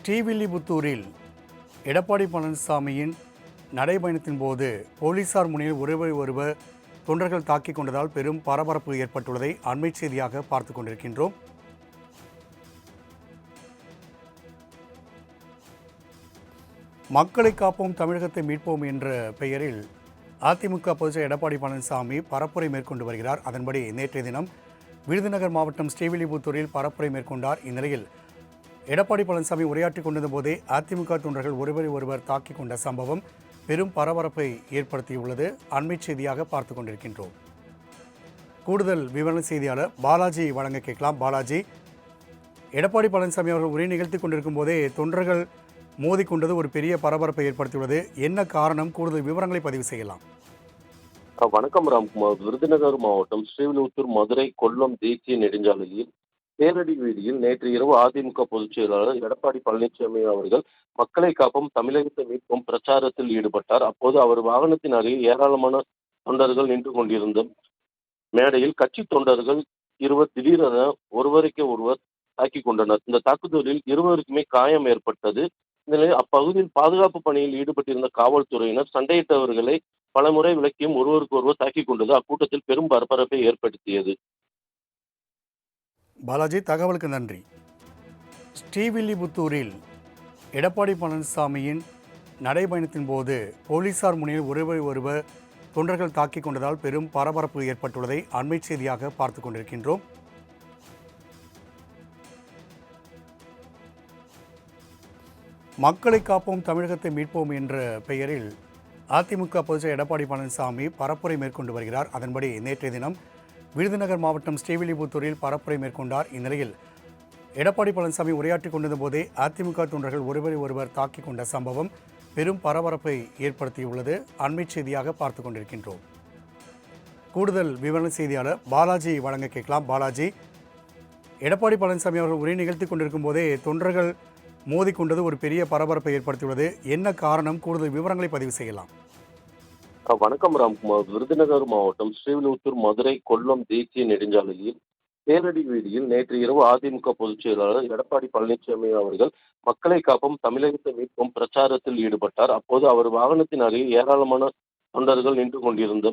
ஸ்ரீவில்லிபுத்தூரில் எடப்பாடி பழனிசாமியின் நடைபயணத்தின் போது போலீசார் முனையில் ஒருவர் ஒருவர் தொண்டர்கள் தாக்கிக் கொண்டதால் பெரும் பரபரப்பு ஏற்பட்டுள்ளதை அண்மை செய்தியாக பார்த்து கொண்டிருக்கின்றோம். மக்களை காப்போம் தமிழகத்தை மீட்போம் என்ற பெயரில் அதிமுக பொதுச்செயலர் எடப்பாடி பழனிசாமி பரப்புரை மேற்கொண்டு வருகிறார். அதன்படி நேற்றைய தினம் விருதுநகர் மாவட்டம் ஸ்ரீவில்லிபுத்தூரில் பரப்புரை மேற்கொண்டார். இந்நிலையில் எடப்பாடி பழனிசாமி உரையாற்றிக் கொண்டிருந்த போதே அதிமுக தொண்டர்கள் ஒருவரை ஒருவர் தாக்கிக் கொண்ட சம்பவம் பெரும் பரபரப்பை ஏற்படுத்தியுள்ளது. அண்மை செய்தியாக பார்த்து கொண்டிருக்கின்றோம். கூடுதல் விவரண செய்தியாளர் பாலாஜி வழங்க கேட்கலாம். பாலாஜி எடப்பாடி பழனிசாமி அவர்கள் உரை நிகழ்த்தி கொண்டிருக்கும் போதே தொண்டர்கள் மோதிக்கொண்டது ஒரு பெரிய பரபரப்பை ஏற்படுத்தியுள்ளது. என்ன காரணம்? கூடுதல் விவரங்களை பதிவு செய்யலாம். வணக்கம் ராம்குமார். விருதுநகர் மாவட்டம் ஸ்ரீவில்லிபுத்தூர் மதுரை கொல்லம் தேசிய நெடுஞ்சாலையில் தேரடி வீதியில் நேற்று இரவு அதிமுக பொதுச் செயலாளர் எடப்பாடி பழனிசாமி அவர்கள் மக்களை காப்போம் தமிழகத்தை மீட்போம் பிரச்சாரத்தில் ஈடுபட்டார். அப்போது அவர் வாகனத்தின் அருகில் ஏராளமான தொண்டர்கள் நின்று கொண்டிருந்த மேடையில் கட்சி தொண்டர்கள் இருவர் திடீரென ஒருவருக்கே ஒருவர் தாக்கி கொண்டனர். இந்த தாக்குதலில் இருவருக்குமே காயம் ஏற்பட்டது. இந்த அப்பகுதியில் பாதுகாப்பு பணியில் ஈடுபட்டிருந்த காவல்துறையினர் சண்டையிட்டவர்களை பலமுறை விளக்கியும் ஒருவருக்கு ஒருவர் தாக்கிக் கொண்டது. அக்கூட்டத்தில் பெரும் பரபரப்பை ஏற்படுத்தியது. பாலாஜி தகவலுக்கு நன்றி. ஸ்ரீவில்லிபுத்தூரில் எடப்பாடி பழனிசாமியின் நடைபயணத்தின் போது போலீசார் முனையில் ஒருவர் ஒருவர் தொண்டர்கள் தாக்கிக் கொண்டதால் பெரும் பரபரப்பு ஏற்பட்டுள்ளதை அண்மை செய்தியாக பார்த்து கொண்டிருக்கின்றோம். மக்களை காப்போம் தமிழகத்தை மீட்போம் என்ற பெயரில் அதிமுக பொதுச்செயலர் எடப்பாடி பழனிசாமி பரப்புரை மேற்கொண்டு வருகிறார். அதன்படி நேற்றைய தினம் விருதுநகர் மாவட்டம் ஸ்ரீவில்லிபுத்தூரில் பரப்புரை மேற்கொண்டார். இந்நிலையில் எடப்பாடி பழனிசாமி உரையாற்றிக் கொண்டிருந்த போதே அதிமுக தொண்டர்கள் ஒருவரை ஒருவர் தாக்கிக் கொண்ட சம்பவம் பெரும் பரபரப்பை ஏற்படுத்தியுள்ளது. அண்மை செய்தியாக பார்த்து கொண்டிருக்கின்றோம். கூடுதல் விவரண செய்தியாளர் பாலாஜி வழங்க கேட்கலாம். பாலாஜி எடப்பாடி பழனிசாமி அவர்கள் உரை நிகழ்த்தி கொண்டிருக்கும் போதே தொண்டர்கள் மோதிக்கொண்டது ஒரு பெரிய பரபரப்பை ஏற்படுத்தியுள்ளது. என்ன காரணம்? கூடுதல் விவரங்களை பதிவு செய்யலாம். வணக்கம் ராம்குமார். விருதுநகர் மாவட்டம் ஸ்ரீவில்லிபுத்தூர் மதுரை கொல்லம் தேசிய நெடுஞ்சாலையில் தேரடி வீதியில் நேற்று இரவு அதிமுக பொதுச் செயலாளர் எடப்பாடி பழனிசாமி அவர்கள் மக்களை காப்பும் தமிழகத்தை மீட்கும் பிரச்சாரத்தில் ஈடுபட்டார். அப்போது அவர் வாகனத்தின் அருகே ஏராளமான தொண்டர்கள் நின்று கொண்டிருந்த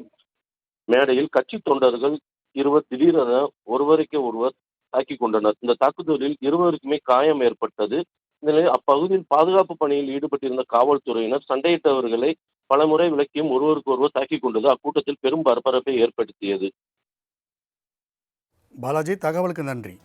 மேடையில் கட்சி தொண்டர்கள் இருவர் திடீரென ஒருவருக்கு ஒருவர் தாக்கிக் கொண்டனர். இந்த தாக்குதலில் இருவருக்குமே காயம் ஏற்பட்டது. இந்த நிலையில் அப்பகுதியில் பாதுகாப்பு பணியில் ஈடுபட்டிருந்த காவல்துறையினர் சண்டையிட்டவர்களை பலமுறை விளக்கியும் ஒருவருக்கு ஒருவர் தாக்கிக் கொண்டது அக்கூட்டத்தில் பெரும் பரபரப்பை ஏற்படுத்தியது. பாலாஜி தகவலுக்கு நன்றி.